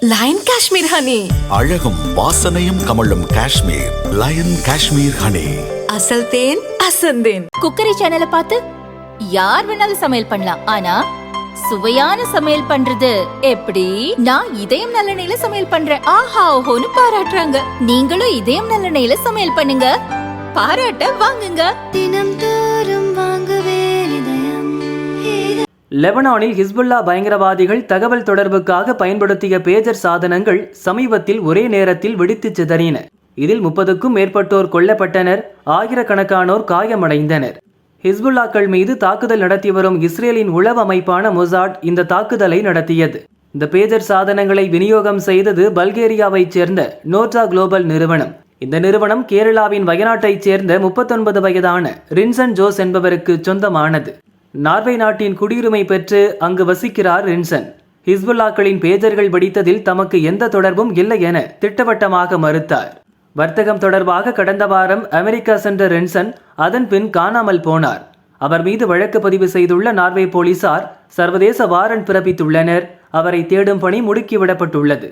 Line Kashmir honey அழகும் வாசனையும் கமழும் காஷ்மீர். லயன் காஷ்மீர் ஹனி அசல் தேன் அசந்தேன் குக்கரி சேனலை பார்த்து யார் வேணாலும் சமையல் பண்ணலாம். ஆனா சுவையான சமையல் பண்றது எப்படி? நான் இதயம் நல்லெண்ணெயில சமையல் பண்றேன். ஆஹா ஓஹோன்னு பாராட்டுறாங்க. நீங்களும் இதயம் நல்லெண்ணெயில சமையல் பண்ணுங்க. பாராட்ட வாங்குங்க. தினம் லெபனானில் ஹிஸ்புல்லா பயங்கரவாதிகள் தகவல் தொடர்புக்காக பயன்படுத்திய பேஜர் சாதனங்கள் சமீபத்தில் ஒரே நேரத்தில் வெடித்துச் சிதறின. இதில் முப்பதுக்கும் மேற்பட்டோர் கொல்லப்பட்டனர் ஆயிரக்கணக்கானோர் காயமடைந்தனர். ஹிஸ்புல்லாக்கள் மீது தாக்குதல் நடத்தி வரும் இஸ்ரேலின் உளவு அமைப்பான மொசாட் இந்த தாக்குதலை நடத்தியது. இந்த பேஜர் சாதனங்களை விநியோகம் செய்தது பல்கேரியாவைச் சேர்ந்த நோட்டா குளோபல் நிறுவனம். இந்த நிறுவனம் கேரளாவின் வயநாட்டைச் சேர்ந்த முப்பத்தொன்பது வயதான ரின்சன் ஜோஸ் என்பவருக்கு சொந்தமானது. நார்வே நாட்டின் குடியுரிமை பெற்று அங்கு வசிக்கிறார் ரின்சன். ஹிஸ்புல்லாக்களின் பேஜர்கள் வடித்ததில் தமக்கு எந்த தொடர்பும் இல்லை என திட்டவட்டமாக மறுத்தார். வர்த்தகம் தொடர்பாக கடந்த வாரம் அமெரிக்கா சென்ற ரென்சன் அதன் பின் காணாமல் போனார். அவர் மீது வழக்கு பதிவு செய்துள்ள நார்வே போலீசார் சர்வதேச வாரண்ட் பிறப்பித்துள்ளனர். அவரை தேடும் பணி முடுக்கிவிடப்பட்டுள்ளது.